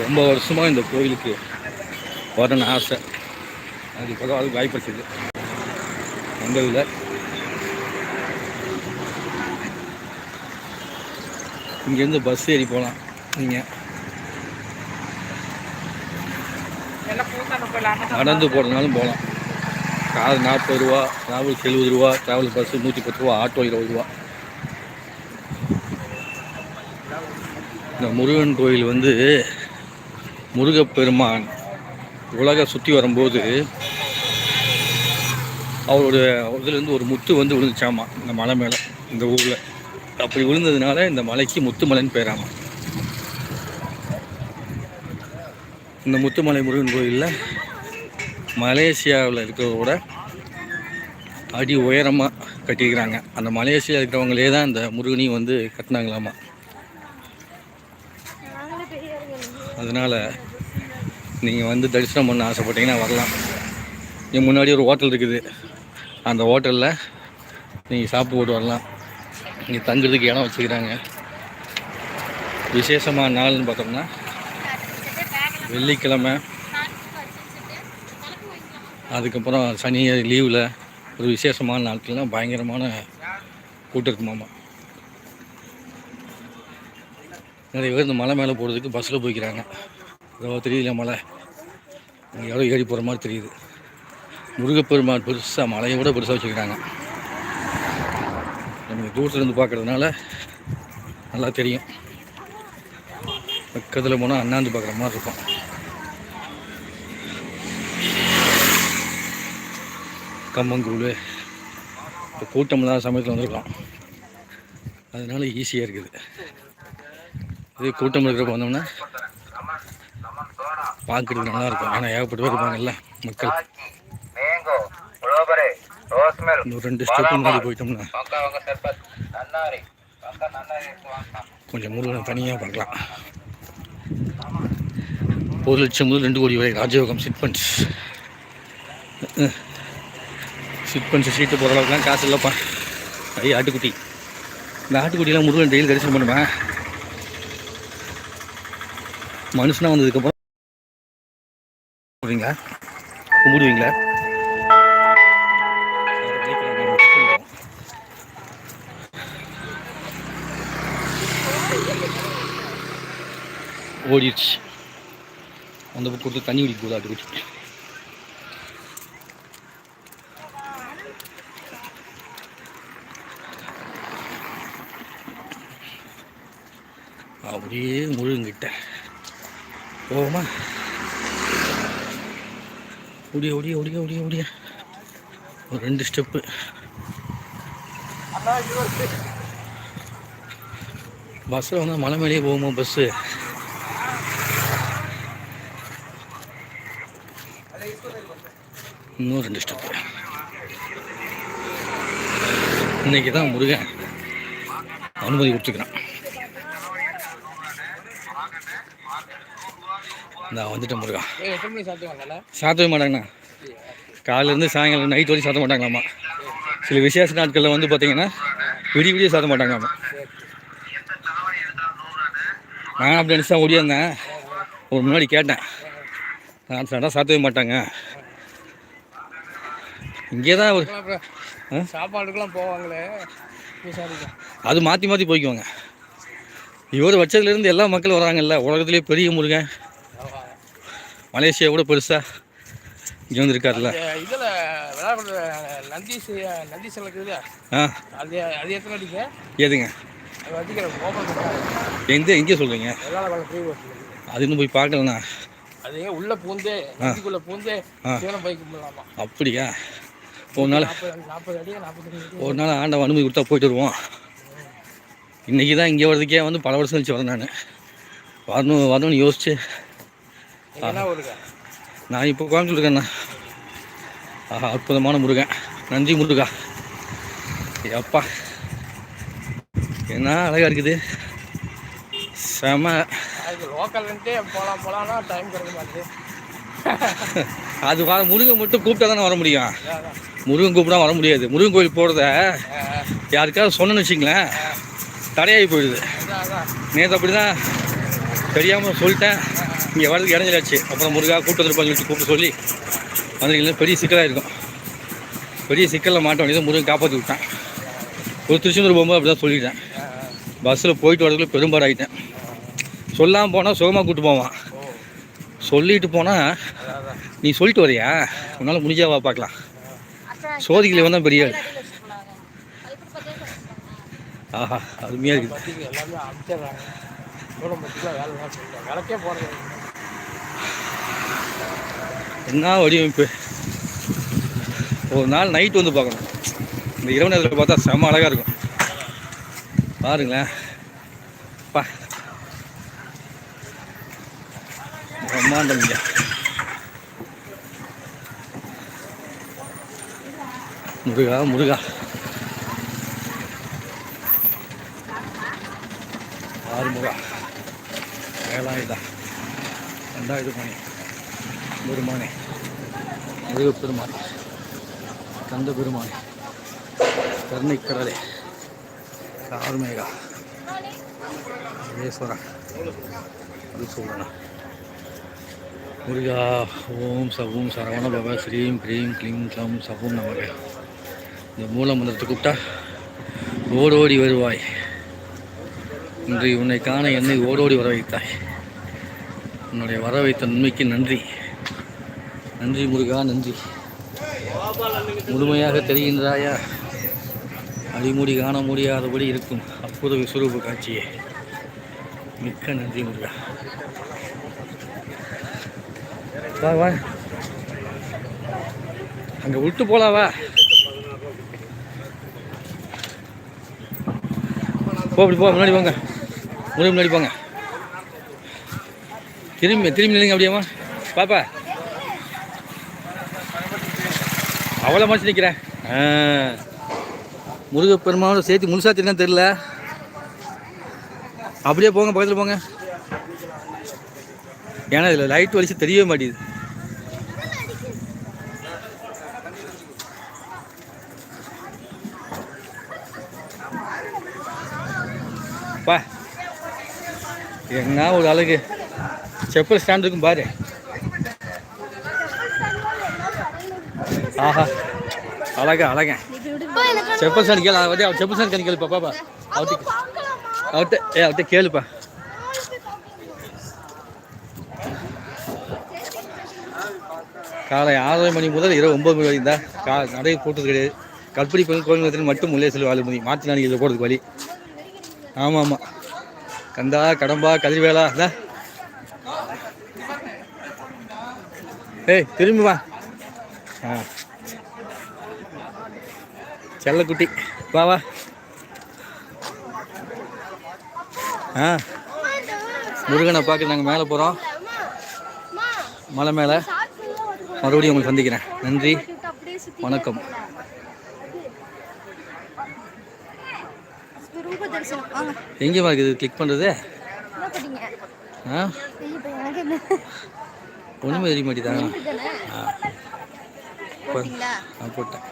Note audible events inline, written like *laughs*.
ரொம்ப வருஷமாக இந்த கோயிலுக்கு வரணும்னு ஆசை. அது இப்போ தான் அது வாய்ப்பு வந்ததில்லை இங்கேருந்து பஸ் ஏறி போகலாம் நீங்கள் நடந்து போகிறதுனாலும் போகலாம் கார் நாற்பது ரூபா ட்ராவல்ஸ் எழுபது ரூபா ட்ராவல் பஸ்ஸு நூற்றி பத்து ரூபா ஆட்டோ இருபது ரூபா. இந்த முருகன் கோயில் வந்து முருகப்பெருமான் உலக சுற்றி வரும்போது அவரோட இதுலேருந்து ஒரு முத்து வந்து விழுந்துச்சாமா இந்த மலை மேலே இந்த ஊரில். அப்படி விழுந்ததுனால இந்த மலைக்கு முத்துமலைன்னு பேராமா. இந்த முத்துமலை முருகன் கோயிலில் மலேசியாவில் இருக்கிறதோட அடி உயரமாக கட்டியிருக்கிறாங்க. அந்த மலேசியா இருக்கிறவங்களே தான் இந்த முருகனையும் வந்து கட்டினாங்களாமா. அதனால் நீங்கள் வந்து தரிசனம் பண்ண ஆசைப்பட்டீங்கன்னா வரலாம். இங்கே முன்னாடி ஒரு ஹோட்டல் இருக்குது. அந்த ஹோட்டலில் நீங்கள் சாப்பிட்டு போட்டு வரலாம். இங்கே தங்குறதுக்கு இடம் வச்சுக்கிறாங்க. விசேஷமான நாள்னு பார்த்தோம்னா வெள்ளிக்கிழமை. அதுக்கப்புறம் சனி லீவில் ஒரு விசேஷமான நாட்கள்லாம் பயங்கரமான கூட்டம் இருக்குமாமா. நிறைய பேர் இந்த மலை மேலே போகிறதுக்கு பஸ்ஸில் போய்க்கிறாங்க. இதோ தெரியல மலை. இங்கே யாரோ ஏறி போகிற மாதிரி தெரியுது. முருகப்பெருமான் பெருசாக மலையை விட பெருசாக வச்சுக்கிறாங்க நமக்கு தூரத்துலேருந்து பார்க்குறதுனால பார்க்கறதுனால நல்லா தெரியும். பக்கத்தில் போனால் அண்ணாந்து பார்க்குற மாதிரி இருக்கும். கம்மங்கூழ். இப்போ கூட்டம் இல்லாத சமயத்தில் வந்திருக்கோம். அதனால ஈஸியாக இருக்குது. இதே கூட்டம் இருக்கிறப்ப வந்தோம்னா பார்க்குறதுக்கு நல்லா இருக்கும். ஆனால் ஏகப்பட்ட பேர் இருப்பாங்கல்ல மக்கள். இன்னும் ரெண்டு ஸ்டெப் முன்னாடி போயிட்டோம்னா கொஞ்சம் முருகனை தனியாக பார்க்கலாம். ஒரு லட்சம் முதல் ரெண்டு கோடி வரை ராஜயோகம் சிட் ஃபண்ட்ஸ் சிட் ஃபண்ட்ஸ் சீட்டு போகிற அளவுக்குலாம் காசு இல்லைப்பா. ஐயா ஆட்டுக்குட்டி. இந்த ஆட்டுக்குட்டிலாம் முருகன் டெய்லி தரிசனம் பண்ணுவேன் மனுஷனாக வந்ததுக்கப்புறம் கும்பிடுவீங்களா கும்பிடுவீங்களா? ஓடிடுச்சு. அந்த பக்கம் கொடுத்து தண்ணி குடிக்க போகுது ஆட்டுக்குட்டி அப்படியே முழுங்கிட்ட போவோமா? ஓடிய ஓடிய ஓடிய ஓடிய ஓடிய. ஒரு ரெண்டு ஸ்டெப்பு பஸ்ஸில் வந்து மலை மேலேயே போகுமா பஸ்ஸு இன்னும் ரெண்டு ஸ்டெப்பு இன்னைக்கு தான் முருகன் அனுமதி கொடுத்துக்கிறான். நான் வந்துட்டேன் முருகா. சாத்தவே மாட்டாங்கண்ணா. காலையிலேருந்து சாயங்காலம் நைட் வரைக்கும் சாத்த மாட்டாங்களாம்மா சில விசேஷ நாட்களில் வந்து பார்த்தீங்கன்னா விடிய விடிய சாத்த மாட்டாங்களாம்மா நான் அப்படி நினச்சி தான் ஓடியாந்தேன் ஒரு முன்னாடி கேட்டேன். நான் சாப்பிட்டா சாத்தவே மாட்டாங்க. இங்கே தான் ஒரு? சாப்பாடுக்கெல்லாம் போவாங்களே. அது மாற்றி மாற்றி போய்க்குவாங்க. இவர் வச்சதுலேருந்து எல்லா மக்களும் வராங்கல்ல. உலகத்துலேயே பெரிய முருகன். மலேசியா கூட பெருசாக இங்கே வந்துருக்காருல்ல. இதில் நந்தீஸ் இருக்குது ஆ. அது அது எத்தனை வச்சுக்கிற ஓப்பன் எந்த எங்கே சொல்கிறீங்க அது இன்னும் போய் பார்க்கலண்ணா. அது உள்ள பூந்து நந்திக்குள்ள பூந்து பைக் அப்படியா? ஒரு நாள் ஒரு நாள் ஆண்டவன் அனுமதி கொடுத்தா போயிட்டு வருவோம். இன்றைக்கி தான் இங்கே வர்றதுக்கே வந்து பல வருஷம் கழிச்சு வரேன் நான். வரணும் வரணும்னு யோசிச்சு. நான் இப்போ கோயம்புத்தூர் ஆஹா அற்புதமான முருகன். நன்றி முருகா. அப்பா. என்ன அழகா இருக்குது. செம. அதுக்கு லோக்கல்ன்ட்டு போகலாம் போகலாம்னா டைம் கிடைக்க மாட்டேது *laughs* அது வர முருகன் மட்டும் கூப்பிட்டா தானே வர முடியும். முருகன் கூப்பிட்டா வர முடியாது. முருகன் கோயில் போகிறத யாருக்காவது சொன்னேன்னு வச்சிங்களேன் தடையாகி போயிடுது. நேற்று அப்படி தான் தெரியாமல் சொல்லிட்டேன். இங்கே வரதுக்கு இடைஞ்சலாச்சு அப்புறம் முருகா கூட்டு வந்துருப்பாங்க சொல்லிட்டு கூப்பிட்டு சொல்லி வந்துருக்கீங்களா? பெரிய சிக்கலாக இருக்கும். பெரிய சிக்கலில் மாட்ட வேண்டியது முருகன் காப்பாற்றி விட்டான். ஒரு திருச்செந்தூர் போகும்போது அப்படி தான் சொல்லிட்டேன். பஸ்ஸில் போயிட்டு வரதுக்குள்ள பெரும்பாடு ஆகிட்டேன் சொல்லாமல் போனால் சுகமாக கூப்பிட்டு போவான். சொல்லிட்டு போனால் நீ சொல்லிட்டு வரையா? உன்னால் முடிஞ்சாவா பார்க்கலாம். சோதிக்கலை வந்தால் பெரிய ஆள். ஆஹா அருமையாக இருக்குது எல்லாமே அமிச்சிடுறாங்க வேலை தான் சொல்லிட்டாங்க விளக்கே போகிறது என்ன வடிவமைப்பு? ஒரு நாள் நைட் வந்து பார்க்கணும். இந்த இரவு நேரத்தில் பார்த்தா செம்ம அழகாக இருக்கும். பாருங்களேன். பா. பிரம்மாண்டம் ஐயா முருகா முருகா. ஆறுமுகா. வேலாயுதா ரெண்டாயிரம் மணி. பெருமானே முருக பெருமான் கந்த பெருமானே கருணைக்கடலே. ஆறுமேகா ஈஸ்வரா அது சொல்லணும் முருகா ஓம் சவும் சரவண பவ. ஸ்ரீம் க்ரீம் க்ளீம் க்ளம் சவும் நமக. இந்த மூல மந்திரத்தை கூப்பிட்டா ஓடோடி வருவாய். இன்று உன்னை காண என்னை ஓடோடி வர வைத்தாய் உன்னுடைய வர வைத்த நன்மைக்கு நன்றி. நன்றி முருகா நன்றி. முழுமையாக தெரிகின்றாயா? அடிமுடி காண முடியாதபடி இருக்கும் அற்புத விஸ்வரூப காட்சியே. மிக்க நன்றி முருகா. வா வா. அங்கே விட்டு போலாவா வா. போ அப்படி போ முன்னாடி போங்க முன்னாடி முன்னாடி போங்க. திரும்பி திரும்பி நில்லுங்க அப்படியாம்மா பாப்பா. அவ்வளோ மனுஷன் நிற்கிறேன் ஆ. முருகப்பெருமாவோட சேர்த்து முழுசாக தெரியும் தெரில அப்படியே போங்க பக்கத்தில் போங்க. ஏன்னா இதில் லைட் வலிச்சு தெரியவே மாட்டேங்குது. பா. என்ன ஒரு அழகு. செப்பல் ஸ்டாண்ட் இருக்கும் பாரு. ஆஹா அழகா அழகா. செப்பல் ஸ்டாண்ட் கேள் அவர்கிட்ட அவர் செப்பல் ஸ்டாண்ட் கேளுப்பா பாப்பா அவர்கிட்ட அவர்கிட்ட ஏ அவர்கிட்ட கேளுப்பா. காலை ஆறரை மணி முதல் இரவு ஒன்பது மணி வரைக்கும் தான். கா நடை போட்டது கிடையாது. கற்படி பெண் கோயில் மட்டும் உள்ளே செல்வாள் ஆளுமதி மாற்றி இதில் போகிறதுக்கு வழி. ஆமாம் ஆமாம். கந்தா கடம்பா கதிர்வேலா அதான் ஏய் திரும்பி வா. ஆ. செல்லக்குட்டி வா வா. ஆ. முருகனை பார்க்க நாங்கள் மேலே போகிறோம் மலை மேலே. மறுபடியும் உங்களுக்கு சந்திக்கிறேன். நன்றி. வணக்கம். ரூப தரிசனம் வாங்க எங்கே இருக்குது கிளிக் பண்ணுறது ஆ ஒன்றுமே தெரிய மாட்டேதா ஆ போட்டேன்.